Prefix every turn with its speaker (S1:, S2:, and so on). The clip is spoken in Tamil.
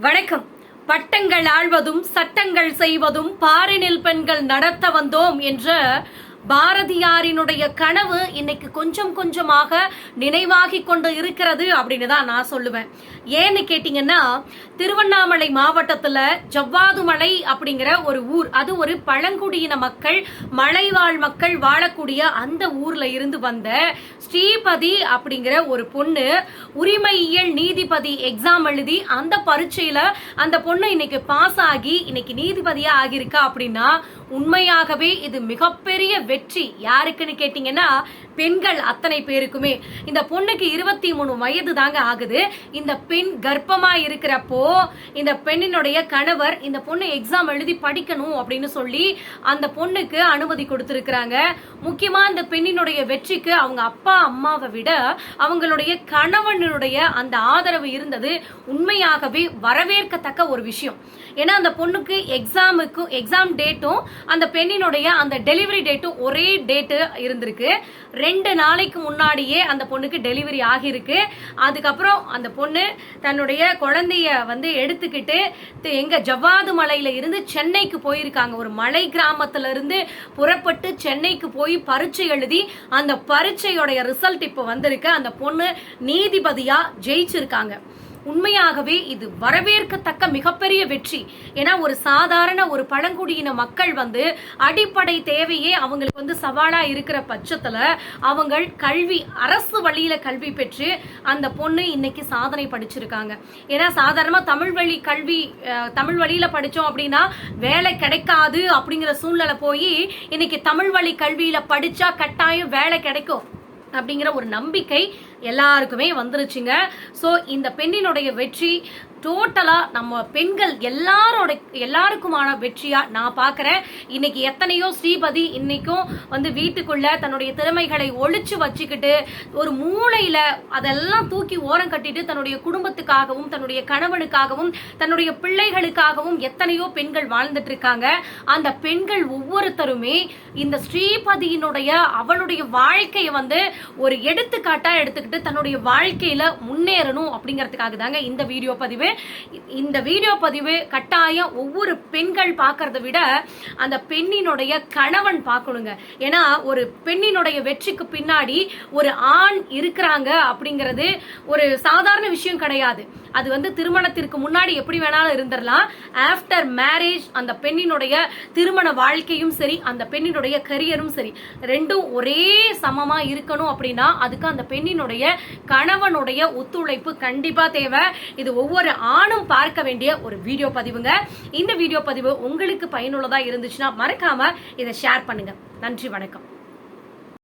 S1: வணக்கம். பட்டங்கள் ஆழ்வதும் சட்டங்கள் செய்வதும் பாரினில் பெண்கள் நடத்த வந்தோம் என்ற பாரதியாரினுடைய கனவு இன்னைக்கு கொஞ்சம் கொஞ்சமாக நினைவாகி கொண்டு இருக்கிறது அப்படின்னு தான் நான் சொல்லுவேன். ஏன்னு கேட்டீங்கன்னா திருவண்ணாமலை மாவட்டத்துல ஜவ்வாதுமலை அப்படிங்கிற ஒரு ஊர் அது ஒரு பழங்குடியின மக்கள் மலைவாழ் மக்கள் வாழக்கூடிய அந்த ஊர்ல இருந்து வந்த ஸ்ரீபதி அப்படிங்கிற ஒரு பொண்ணு உரிமையியல் நீதிபதி எக்ஸாம் எழுதி அந்த பரீட்சையில அந்த பொண்ணு இன்னைக்கு பாஸ் ஆகி இன்னைக்கு நீதிபதியா ஆகியிருக்கா அப்படின்னா உண்மையாகவே இது மிகப்பெரிய வெற்றி. யாருக்குன்னு கேட்டீங்கன்னா பெண்கள் அத்தனை பேருக்குமே. இந்த பொண்ணுக்கு இருபத்தி மூணு வயது தாங்க ஆகுது. இந்த பெண் கர்ப்பமா இருக்கிறப்போ இந்த பெண்ணினுடைய கணவர் இந்த பொண்ணு எக்ஸாம் எழுதி படிக்கணும் அப்படின்னு சொல்லி அந்த பொண்ணுக்கு அனுமதி கொடுத்துருக்குறாங்க. முக்கியமா இந்த பெண்ணினுடைய வெற்றிக்கு அவங்க அப்பா அம்மாவை விட அவங்களுடைய கணவனுடைய அந்த ஆதரவு இருந்தது. உண்மையாகவே வரவேற்கத்தக்க ஒரு விஷயம். ஏன்னா அந்த பொண்ணுக்கு எக்ஸாமுக்கும் எக்ஸாம் டேட்டும் அந்த பெண்ணினுடைய அந்த டெலிவரி டேட்டும் ஒரே டேட்டு இருந்திருக்கு. ரெண்டு நாளைக்கு முன்னாடியே அந்த பொண்ணுக்கு டெலிவரி ஆகியிருக்கு. அதுக்கப்புறம் அந்த பொண்ணு தன்னுடைய குழந்தைய வந்து எடுத்துக்கிட்டு எங்க ஜவ்வாது மலையில இருந்து சென்னைக்கு போயிருக்காங்க. ஒரு மலை கிராமத்துல இருந்து புறப்பட்டு சென்னைக்கு போய் பரீட்சை எழுதி அந்த பரீட்சையோடைய ரிசல்ட் இப்போ வந்திருக்கு. அந்த பொண்ணு நீதிபதியா ஜெயிச்சிருக்காங்க. உண்மையாகவே இது வரவேற்கத்தக்க மிகப்பெரிய வெற்றி. ஏன்னா ஒரு சாதாரண ஒரு பழங்குடியின மக்கள் வந்து அடிப்படை தேவையே அவங்களுக்கு வந்து சவாலா இருக்கிற பட்சத்துல அவங்க கல்வி அரசு வழியில கல்வி பெற்று அந்த பொண்ணு இன்னைக்கு சாதனை படிச்சிருக்காங்க. ஏன்னா சாதாரணமா தமிழ் வழி கல்வி தமிழ் வழியில படிச்சோம் அப்படின்னா வேலை கிடைக்காது அப்படிங்கிற சூழ்நிலை போய் இன்னைக்கு தமிழ் வழி கல்வியில படிச்சா கட்டாயம் வேலை கிடைக்கும் அப்படிங்கிற ஒரு நம்பிக்கை எல்லாருக்குமே வந்துருச்சுங்க. ஸோ இந்த பெண்ணினுடைய வெற்றி டோட்டலாக நம்ம பெண்கள் எல்லாரோட எல்லாருக்குமான வெற்றியாக நான் பார்க்குறேன் இன்னைக்கு எத்தனையோ ஸ்ரீபதி இன்னைக்கும் வந்து வீட்டுக்குள்ள தன்னுடைய திறமைகளை ஒழிச்சு வச்சுக்கிட்டு ஒரு மூளையில் அதெல்லாம் தூக்கி ஓரம் கட்டிட்டு தன்னுடைய குடும்பத்துக்காகவும் தன்னுடைய கணவனுக்காகவும் தன்னுடைய பிள்ளைகளுக்காகவும் எத்தனையோ பெண்கள் வாழ்ந்துட்டு இருக்காங்க அந்த பெண்கள் ஒவ்வொருத்தருமே இந்த ஸ்ரீபதியினுடைய அவளுடைய வாழ்க்கையை வந்து ஒரு எடுத்துக்காட்டாக எடுத்துக்கிட்டு எடுத்துக்கிட்டு தன்னுடைய வாழ்க்கையில முன்னேறணும் அப்படிங்கிறதுக்காக தாங்க இந்த வீடியோ பதிவு. இந்த வீடியோ பதிவு கட்டாயம் ஒவ்வொரு பெண்கள் பார்க்கறத விட அந்த பெண்ணினுடைய கணவன் பார்க்கணுங்க. ஏன்னா ஒரு பெண்ணினுடைய வெற்றிக்கு பின்னாடி ஒரு ஆண் இருக்கிறாங்க அப்படிங்கிறது ஒரு சாதாரண விஷயம் கிடையாது. அது வந்து திருமணத்திற்கு முன்னாடி எப்படி வேணாலும் இருந்துடலாம் ஆஃப்டர் மேரேஜ் அந்த பெண்ணினுடைய திருமண வாழ்க்கையும் சரி அந்த பெண்ணினுடைய கரியரும் சரி ரெண்டும் ஒரே சமமா இருக்கணும் அப்படின்னா அதுக்கு அந்த பெண்ணினுடைய கணவனுடைய ஒத்துழைப்பு கண்டிப்பா தேவை. இது ஒவ்வொரு ஆணும் பார்க்க வேண்டிய ஒரு வீடியோ பதிவுங்க. இந்த வீடியோ பதிவு உங்களுக்கு பயனுள்ளதா இருந்துச்சுன்னா மறக்காம இதை ஷேர் பண்ணுங்க. நன்றி வணக்கம்.